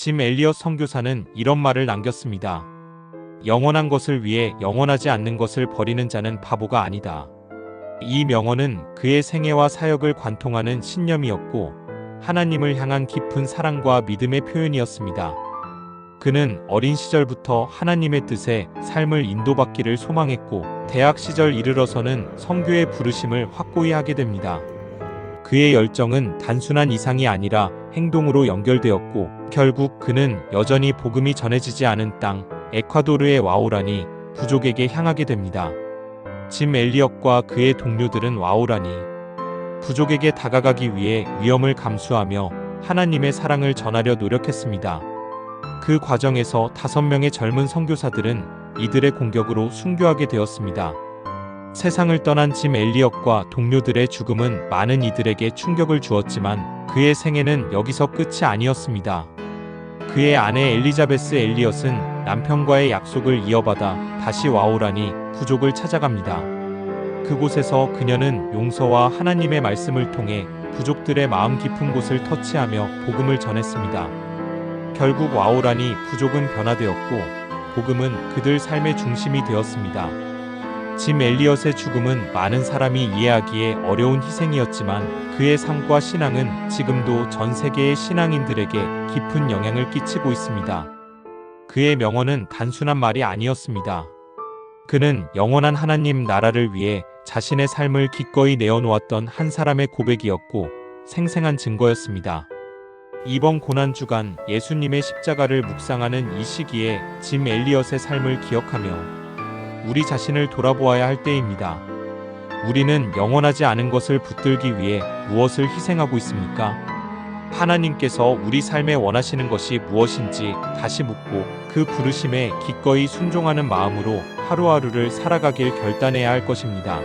짐 엘리엇 선교사는 이런 말을 남겼습니다. 영원한 것을 위해 영원하지 않는 것을 버리는 자는 바보가 아니다. 이 명언은 그의 생애와 사역을 관통하는 신념이었고 하나님을 향한 깊은 사랑과 믿음의 표현이었습니다. 그는 어린 시절부터 하나님의 뜻에 삶을 인도받기를 소망했고 대학 시절 이르러서는 성교의 부르심을 확고히 하게 됩니다. 그의 열정은 단순한 이상이 아니라 행동으로 연결되었고 결국 그는 여전히 복음이 전해지지 않은 땅 에콰도르의 와오라니 부족에게 향하게 됩니다. 짐 엘리엇과 그의 동료들은 와오라니 부족에게 다가가기 위해 위험을 감수하며 하나님의 사랑을 전하려 노력했습니다. 그 과정에서 다섯 명의 젊은 선교사들은 이들의 공격으로 순교하게 되었습니다. 세상을 떠난 짐 엘리엇과 동료들의 죽음은 많은 이들에게 충격을 주었지만 그의 생애는 여기서 끝이 아니었습니다. 그의 아내 엘리자베스 엘리엇은 남편과의 약속을 이어받아 다시 와오라니 부족을 찾아갑니다. 그곳에서 그녀는 용서와 하나님의 말씀을 통해 부족들의 마음 깊은 곳을 터치하며 복음을 전했습니다. 결국 와오라니 부족은 변화되었고 복음은 그들 삶의 중심이 되었습니다. 짐 엘리엇의 죽음은 많은 사람이 이해하기에 어려운 희생이었지만 그의 삶과 신앙은 지금도 전 세계의 신앙인들에게 깊은 영향을 끼치고 있습니다. 그의 명언은 단순한 말이 아니었습니다. 그는 영원한 하나님 나라를 위해 자신의 삶을 기꺼이 내어놓았던 한 사람의 고백이었고 생생한 증거였습니다. 이번 고난 주간 예수님의 십자가를 묵상하는 이 시기에 짐 엘리엇의 삶을 기억하며 우리 자신을 돌아보아야 할 때입니다. 우리는 영원하지 않은 것을 붙들기 위해 무엇을 희생하고 있습니까? 하나님께서 우리 삶에 원하시는 것이 무엇인지 다시 묻고 그 부르심에 기꺼이 순종하는 마음으로 하루하루를 살아가길 결단해야 할 것입니다.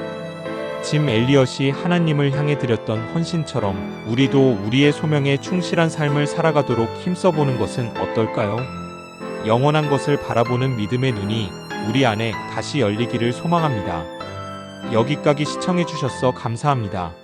짐 엘리엇이 하나님을 향해 드렸던 헌신처럼 우리도 우리의 소명에 충실한 삶을 살아가도록 힘써보는 것은 어떨까요? 영원한 것을 바라보는 믿음의 눈이 우리 안에 다시 열리기를 소망합니다. 여기까지 시청해주셔서 감사합니다.